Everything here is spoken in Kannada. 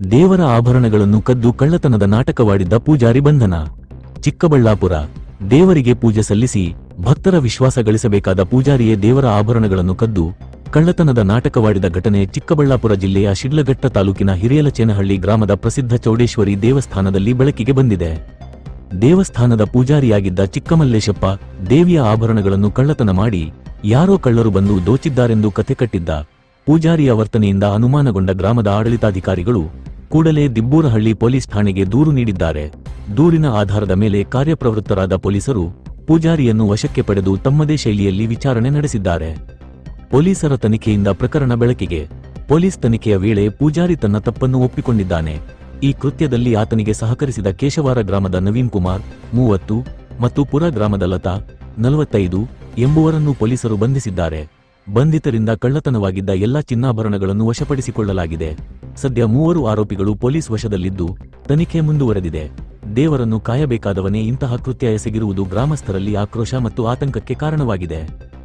ದೇವರ ಆಭರಣಗಳನ್ನು ಕದ್ದು ಕಳ್ಳತನದ ನಾಟಕವಾಡಿದ್ದ ಪೂಜಾರಿ ಬಂಧನ. ಚಿಕ್ಕಬಳ್ಳಾಪುರ, ದೇವರಿಗೆ ಪೂಜೆ ಸಲ್ಲಿಸಿ ಭಕ್ತರ ವಿಶ್ವಾಸ ಗಳಿಸಬೇಕಾದ ಪೂಜಾರಿಯೇ ದೇವರ ಆಭರಣಗಳನ್ನು ಕದ್ದು ಕಳ್ಳತನದ ನಾಟಕವಾಡಿದ ಘಟನೆ ಚಿಕ್ಕಬಳ್ಳಾಪುರ ಜಿಲ್ಲೆಯ ಶಿಡ್ಲಘಟ್ಟ ತಾಲೂಕಿನ ಹಿರಿಯಲಚೇನಹಳ್ಳಿ ಗ್ರಾಮದ ಪ್ರಸಿದ್ಧ ಚೌಡೇಶ್ವರಿ ದೇವಸ್ಥಾನದಲ್ಲಿ ಬೆಳಕಿಗೆ ಬಂದಿದೆ. ದೇವಸ್ಥಾನದ ಪೂಜಾರಿಯಾಗಿದ್ದ ಚಿಕ್ಕಮಲ್ಲೇಶಪ್ಪ ದೇವಿಯ ಆಭರಣಗಳನ್ನು ಕಳ್ಳತನ ಮಾಡಿ ಯಾರೋ ಕಳ್ಳರು ಬಂದು ದೋಚಿದ್ದಾರೆಂದು ಕಥೆ ಕಟ್ಟಿದ್ದ. ಪೂಜಾರಿಯ ವರ್ತನೆಯಿಂದ ಅನುಮಾನಗೊಂಡ ಗ್ರಾಮದ ಆಡಳಿತಾಧಿಕಾರಿಗಳು ಕೂಡಲೇ ದಿಬ್ಬೂರಹಳ್ಳಿ ಪೊಲೀಸ್ ಠಾಣೆಗೆ ದೂರು ನೀಡಿದ್ದಾರೆ. ದೂರಿನ ಆಧಾರದ ಮೇಲೆ ಕಾರ್ಯಪ್ರವೃತ್ತರಾದ ಪೊಲೀಸರು ಪೂಜಾರಿಯನ್ನು ವಶಕ್ಕೆ ಪಡೆದು ತಮ್ಮದೇ ಶೈಲಿಯಲ್ಲಿ ವಿಚಾರಣೆ ನಡೆಸಿದ್ದಾರೆ. ಪೊಲೀಸರ ತನಿಖೆಯಿಂದ ಪ್ರಕರಣ ಬೆಳಕಿಗೆ. ಪೊಲೀಸ್ ತನಿಖೆಯ ವೇಳೆ ಪೂಜಾರಿ ತನ್ನ ತಪ್ಪನ್ನು ಒಪ್ಪಿಕೊಂಡಿದ್ದಾನೆ. ಈ ಕೃತ್ಯದಲ್ಲಿ ಆತನಿಗೆ ಸಹಕರಿಸಿದ ಕೇಶವಾರ ಗ್ರಾಮದ ನವೀನ್ ಕುಮಾರ್, ಮೂವತ್ತು, ಮತ್ತು ಪುರ ಗ್ರಾಮದ ಲತಾ, ನಲವತ್ತೈದು ಎಂಬುವರನ್ನು ಪೊಲೀಸರು ಬಂಧಿಸಿದ್ದಾರೆ. ಬಂಧಿತರಿಂದ ಕಳ್ಳತನವಾಗಿದ್ದ ಎಲ್ಲಾ ಚಿನ್ನಾಭರಣಗಳನ್ನು ವಶಪಡಿಸಿಕೊಳ್ಳಲಾಗಿದೆ. ಸದ್ಯ ಮೂವರು ಆರೋಪಿಗಳು ಪೊಲೀಸ್ ವಶದಲ್ಲಿದ್ದು, ತನಿಖೆ ಮುಂದುವರೆದಿದೆ. ದೇವರನ್ನು ಕಾಯಬೇಕಾದವನೇ ಇಂತಹ ಕೃತ್ಯ ಎಸಗಿರುವುದು ಗ್ರಾಮಸ್ಥರಲ್ಲಿ ಆಕ್ರೋಶ ಮತ್ತು ಆತಂಕಕ್ಕೆ ಕಾರಣವಾಗಿದೆ.